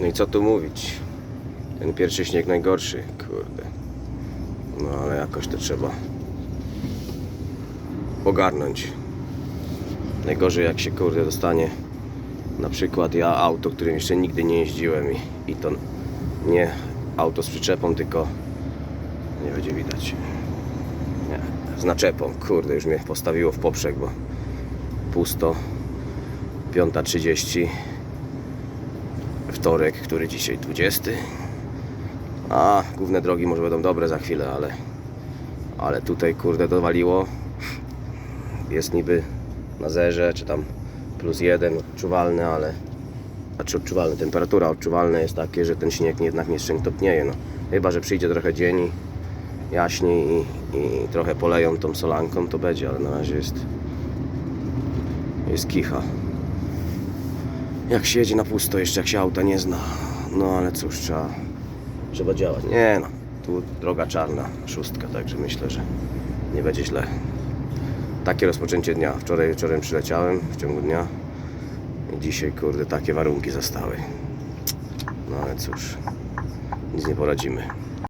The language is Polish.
No i co tu mówić? Ten pierwszy śnieg najgorszy, kurde. No ale jakoś to trzeba ogarnąć. Najgorzej jak się kurde dostanie na przykład ja auto, którym jeszcze nigdy nie jeździłem i, i to nie auto z przyczepą, tylko nie będzie widać. Nie, z naczepą. Kurde, już mnie postawiło w poprzek, bo pusto. 5.30 wtorek, który dzisiaj 20. A główne drogi może będą dobre za chwilę, ale ale tutaj kurde dowaliło. Jest niby na zerze, czy tam plus jeden odczuwalny, ale znaczy odczuwalny, temperatura odczuwalna jest takie, że ten śnieg jednak nie topnieje. No. Chyba, że przyjdzie trochę dzień jaśniej i, i trochę poleją tą solanką, to będzie, ale na razie jest jest kicha. Jak się jedzie na pusto, jeszcze jak się auta nie zna. No ale cóż, trzeba, trzeba działać. Nie no, tu droga czarna, szóstka, także myślę, że nie będzie źle. Takie rozpoczęcie dnia. Wczoraj wieczorem przyleciałem w ciągu dnia. I dzisiaj, kurde, takie warunki zostały. No ale cóż, nic nie poradzimy.